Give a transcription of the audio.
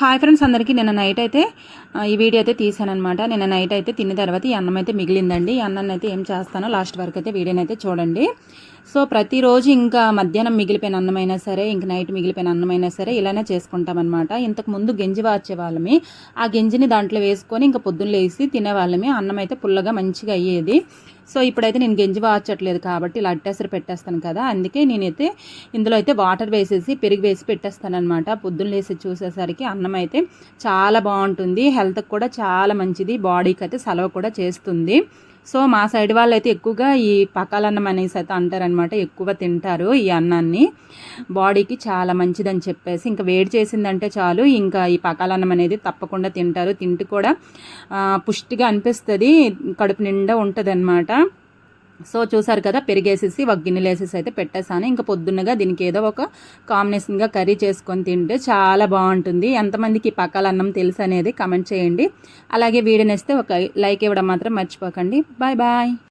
Hi friends అందరికీ. నిన్న night అయితే ఈ వీడియో అయితే తీసానమాట నిన్న నైట్ అయితే తిన్న తర్వాత ఈ అన్నం అయితే మిగిలిందండి. ఈ అన్నాన్ని అయితే ఏం చేస్తానో లాస్ట్ వరకు అయితే వీడియోని అయితే చూడండి. సో ప్రతిరోజు ఇంకా మధ్యాహ్నం మిగిలిపోయిన అన్నమైనా సరే ఇంక నైట్ మిగిలిపోయిన అన్నమైనా సరే ఇలానే చేసుకుంటామన్నమాట. ఇంతకు ముందు గంజి వార్చే ఆ గంజిని దాంట్లో వేసుకొని ఇంకా పొద్దున్న లేసి తినేవాళ్ళమే. అన్నం అయితే పుల్లగా మంచిగా అయ్యేది. సో ఇప్పుడైతే నేను గంజి వార్చట్లేదు కాబట్టి ఇలా అట్టేసరి పెట్టేస్తాను కదా. అందుకే నేనైతే ఇందులో అయితే వాటర్ వేసేసి పెరుగు వేసి పెట్టేస్తాను అనమాట పొద్దున్న లేసి చూసేసరికి అన్నం అయితే చాలా బాగుంటుంది. హెల్త్కి కూడా చాలా మంచిది బాడీకి అయితే సెలవు కూడా చేస్తుంది. సో మా సైడ్ వాళ్ళు అయితే ఎక్కువగా ఈ పకాలన్నం అనేసి అయితే అంటారనమాట ఎక్కువ తింటారు ఈ అన్నాన్ని. బాడీకి చాలా మంచిదని చెప్పేసి ఇంకా వేడి చేసిందంటే చాలు ఇంకా ఈ పకాలన్నం అనేది తప్పకుండా తింటారు. తింటూ కూడా పుష్టిగా అనిపిస్తుంది కడుపు నిండా ఉంటుంది సో చూసారు కదా పెరిగేసేసి ఒక గిన్నెలు వేసేసి అయితే పెట్టేసాను ఇంకా పొద్దున్నగా దీనికి ఏదో ఒక కాంబినేషన్గా కర్రీ చేసుకొని తింటే చాలా బాగుంటుంది. ఎంతమందికి పక్కల అన్నం తెలుసు అనేది కమెంట్ చేయండి. అలాగే వీడియోని ఇస్తే ఒక లైక్ ఇవ్వడం మాత్రం మర్చిపోకండి. Bye bye